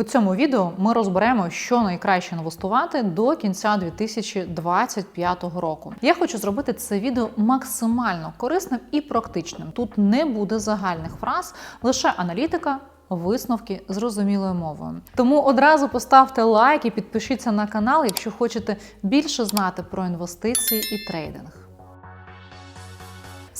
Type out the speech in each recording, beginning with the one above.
У цьому відео ми розберемо, що найкраще інвестувати до кінця 2025 року. Я хочу зробити це відео максимально корисним і практичним. Тут не буде загальних фраз, лише аналітика. Висновки зрозумілою мовою. Тому одразу поставте лайк і підпишіться на канал, якщо хочете більше знати про інвестиції і трейдинг.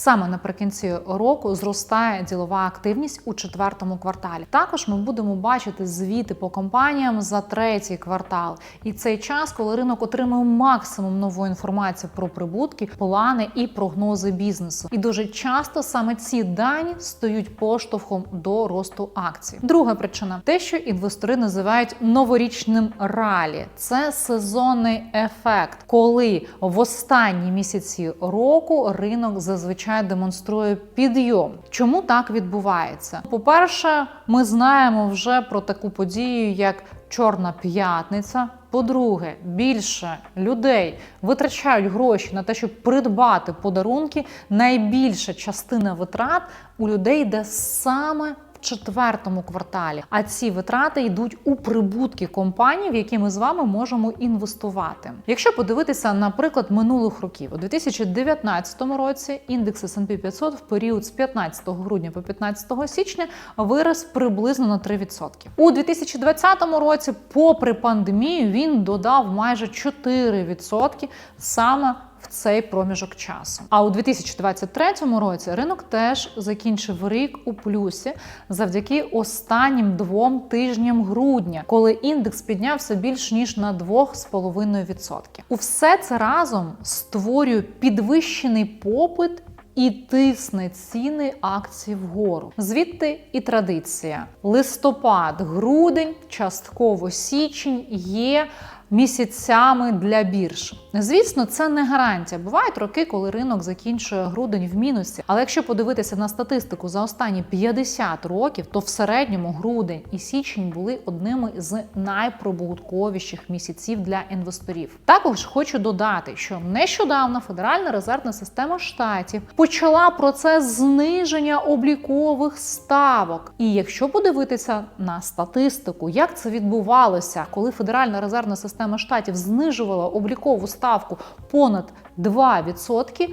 Саме наприкінці року зростає ділова активність у четвертому кварталі. Також ми будемо бачити звіти по компаніям за третій квартал. І цей час, коли ринок отримує максимум нової інформації про прибутки, плани і прогнози бізнесу. І дуже часто саме ці дані стають поштовхом до росту акцій. Друга причина те, що інвестори називають новорічним ралі. Це сезонний ефект, коли в останні місяці року ринок зазвичай демонструє підйом. Чому так відбувається? По-перше, ми знаємо вже про таку подію, як Чорна п'ятниця. По-друге, більше людей витрачають гроші на те, щоб придбати подарунки. Найбільша частина витрат у людей йде саме четвертому кварталі. А ці витрати йдуть у прибутки компаній, в які ми з вами можемо інвестувати. Якщо подивитися, наприклад, минулих років у 2019 році індекс S&P 500 в період з 15 грудня по 15 січня вирос приблизно на 3%. У 2020 році, попри пандемію, він додав майже 4% саме в цей проміжок часу. А у 2023 році ринок теж закінчив рік у плюсі завдяки останнім двом тижням грудня, коли індекс піднявся більш ніж на 2,5%. У все це разом створює підвищений попит. І тисне ціни акцій вгору. Звідти і традиція. Листопад, грудень, частково січень є місяцями для бірж. Звісно, це не гарантія. Бувають роки, коли ринок закінчує грудень в мінусі. Але якщо подивитися на статистику за останні 50 років, то в середньому грудень і січень були одними з найприбутковіших місяців для інвесторів. Також хочу додати, що нещодавно Федеральна резервна система штатів почала процес зниження облікових ставок. І якщо подивитися на статистику, як це відбувалося, коли Федеральна резервна система штатів знижувала облікову ставку понад 2%,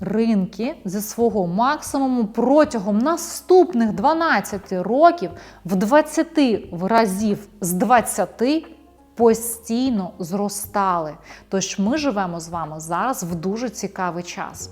Ринки зі свого максимуму протягом наступних 12 років в 20 разів з 20 постійно зростали. Тож ми живемо з вами зараз в дуже цікавий час.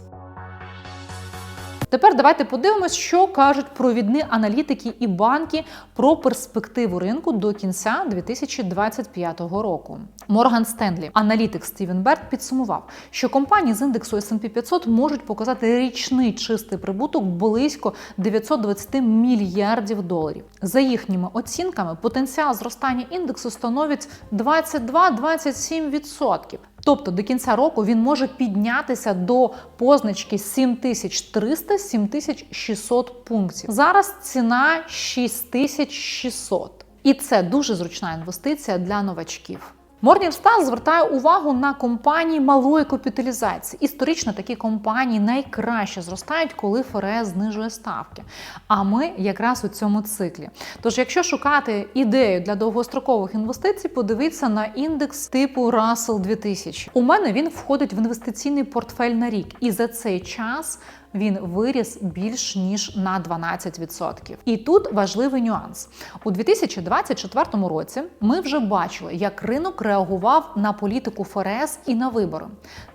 Тепер давайте подивимось, що кажуть провідні аналітики і банки про перспективу ринку до кінця 2025 року. Морган Стенлі, аналітик Стівен Берт, підсумував, що компанії з індексу S&P 500 можуть показати річний чистий прибуток близько 920 мільярдів доларів. За їхніми оцінками, потенціал зростання індексу становить 22-27%. Тобто до кінця року він може піднятися до позначки 7300-7600 пунктів. Зараз ціна 6600. І це дуже зручна інвестиція для новачків. Morningstar звертає увагу на компанії малої капіталізації. Історично такі компанії найкраще зростають, коли ФРС знижує ставки. А ми якраз у цьому циклі. Тож, якщо шукати ідею для довгострокових інвестицій, подивіться на індекс типу Russell 2000. У мене він входить в інвестиційний портфель на рік, і за цей час він виріс більш ніж на 12%. І тут важливий нюанс. У 2024 році ми вже бачили, як ринок реагував на політику ФРС і на вибори.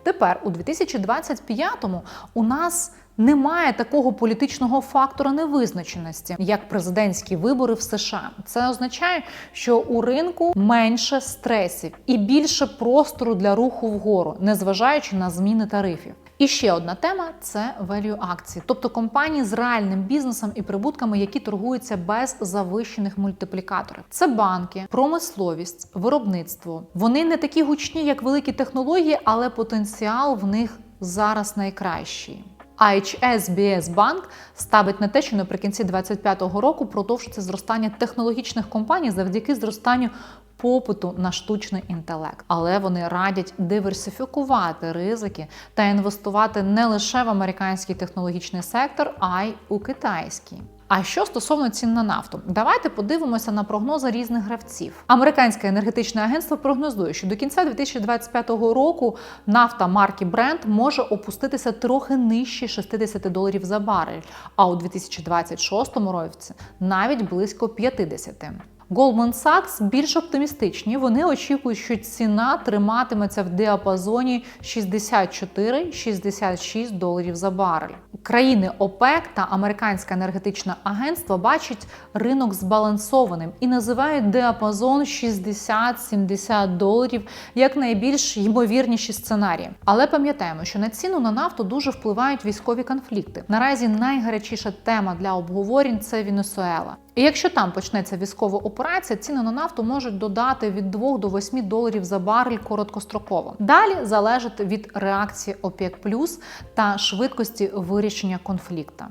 Тепер, у 2025-му, у нас немає такого політичного фактора невизначеності, як президентські вибори в США. Це означає, що у ринку менше стресів і більше простору для руху вгору, незважаючи на зміни тарифів. І ще одна тема це value акції, тобто компанії з реальним бізнесом і прибутками, які торгуються без завищених мультиплікаторів. Це банки, промисловість, виробництво. Вони не такі гучні, як великі технології, але потенціал в них зараз найкращий. А HSBS Банк ставить на те, що наприкінці 2025 року продовжиться зростання технологічних компаній завдяки зростанню попиту на штучний інтелект, але вони радять диверсифікувати ризики та інвестувати не лише в американський технологічний сектор, а й у китайський. А що стосовно цін на нафту, давайте подивимося на прогнози різних гравців. Американське енергетичне агентство прогнозує, що до кінця 2025 року нафта марки Brent може опуститися трохи нижче 60 доларів за барель, а у 2026 році навіть близько 50. Goldman Sachs більш оптимістичні. Вони очікують, що ціна триматиметься в діапазоні 64-66 доларів за барель. Країни ОПЕК та американське енергетичне агентство бачать ринок збалансованим і називають діапазон 60-70 доларів як найбільш ймовірніші сценарії. Але пам'ятаємо, що на ціну на нафту дуже впливають військові конфлікти. Наразі найгарячіша тема для обговорень це Венесуела. І якщо там почнеться військова операція, ціни на нафту можуть додати від 2 до 8 доларів за барель короткостроково. Далі залежить від реакції ОПЕК+, та швидкості вирішення конфлікту.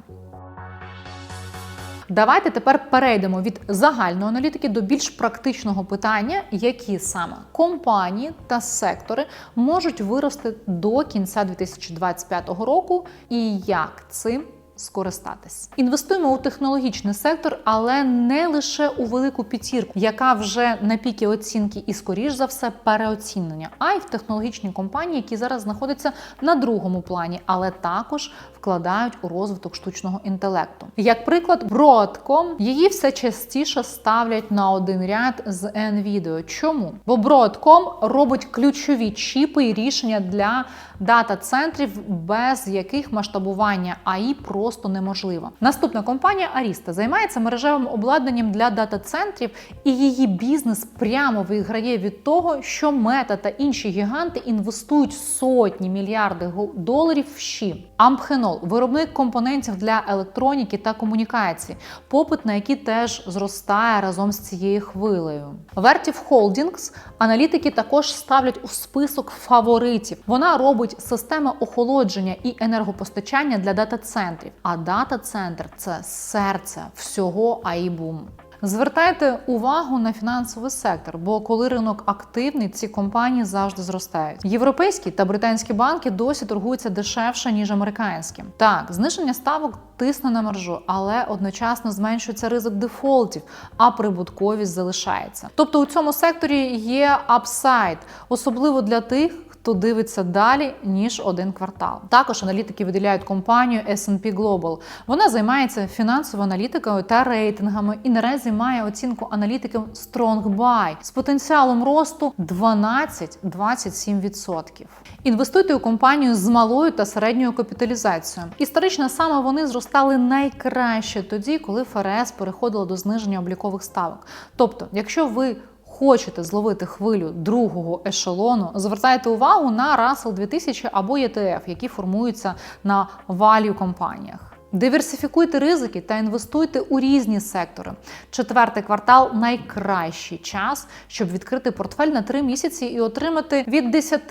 Давайте тепер перейдемо від загальної аналітики до більш практичного питання, які саме компанії та сектори можуть вирости до кінця 2025 року, і як цим скористатись. Інвестуємо у технологічний сектор, але не лише у велику п'ятірку, яка вже на піки оцінки і, скоріш за все, переоцінення, а й в технологічні компанії, які зараз знаходяться на другому плані, але також вкладають у розвиток штучного інтелекту. Як приклад, Broadcom, її все частіше ставлять на один ряд з NVIDIA. Чому? Бо Broadcom робить ключові чіпи і рішення для дата-центрів, без яких масштабування АІ просто неможливо. Наступна компанія Arista займається мережевим обладнанням для дата-центрів, і її бізнес прямо виграє від того, що мета та інші гіганти інвестують сотні мільярдів доларів в щі. Ампхенол виробник компонентів для електроніки та комунікації, попит на які теж зростає разом з цією хвилею. Vertiv Holdings аналітики також ставлять у список фаворитів. Вона робить системи охолодження і енергопостачання для дата-центрів. А дата-центр це серце всього АІБУМ. Звертайте увагу на фінансовий сектор, бо коли ринок активний, ці компанії завжди зростають. Європейські та британські банки досі торгуються дешевше ніж американські. Так, зниження ставок тисне на маржу, але одночасно зменшується ризик дефолтів, а прибутковість залишається. Тобто у цьому секторі є апсайд, особливо для тих. Хто дивиться далі ніж один квартал? Також аналітики виділяють компанію S&P Global. Вона займається фінансовою аналітикою та рейтингами і наразі має оцінку аналітиків Strong Buy з потенціалом росту 12-27%. Інвестуйте у компанію з малою та середньою капіталізацією. Історично саме вони зростали найкраще тоді, коли ФРС переходила до зниження облікових ставок. Тобто, якщо ви Хочете зловити хвилю другого ешелону, звертайте увагу на Russell 2000 або ETF, які формуються на валю компаніях. Диверсифікуйте ризики та інвестуйте у різні сектори. Четвертий квартал найкращий час, щоб відкрити портфель на три місяці і отримати від 10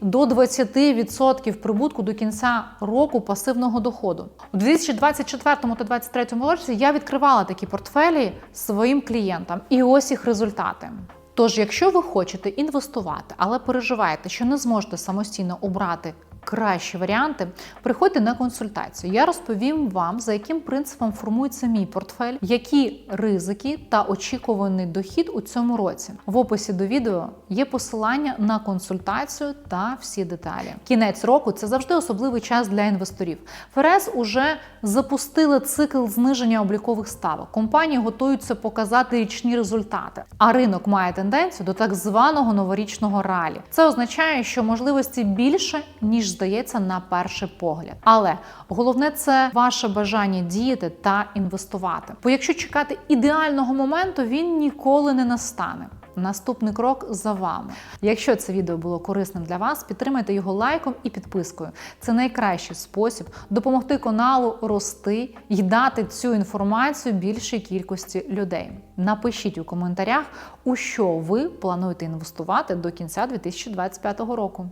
до 20% прибутку до кінця року пасивного доходу. У 2024 та 2023 році я відкривала такі портфелі своїм клієнтам, і ось їх результати. Тож, якщо ви хочете інвестувати, але переживаєте, що не зможете самостійно обрати кращі варіанти, приходьте на консультацію. Я розповім вам, за яким принципом формується мій портфель, які ризики та очікуваний дохід у цьому році. В описі до відео є посилання на консультацію та всі деталі. Кінець року це завжди особливий час для інвесторів. ФРС уже запустили цикл зниження облікових ставок. Компанії готуються показати річні результати, а ринок має тенденцію до так званого новорічного ралі. Це означає, що можливості більше ніж здається на перший погляд. Але головне це ваше бажання діяти та інвестувати. Бо якщо чекати ідеального моменту, він ніколи не настане. Наступний крок за вами. Якщо це відео було корисним для вас, підтримайте його лайком і підпискою. Це найкращий спосіб допомогти каналу рости і дати цю інформацію більшій кількості людей. Напишіть у коментарях, у що ви плануєте інвестувати до кінця 2025 року.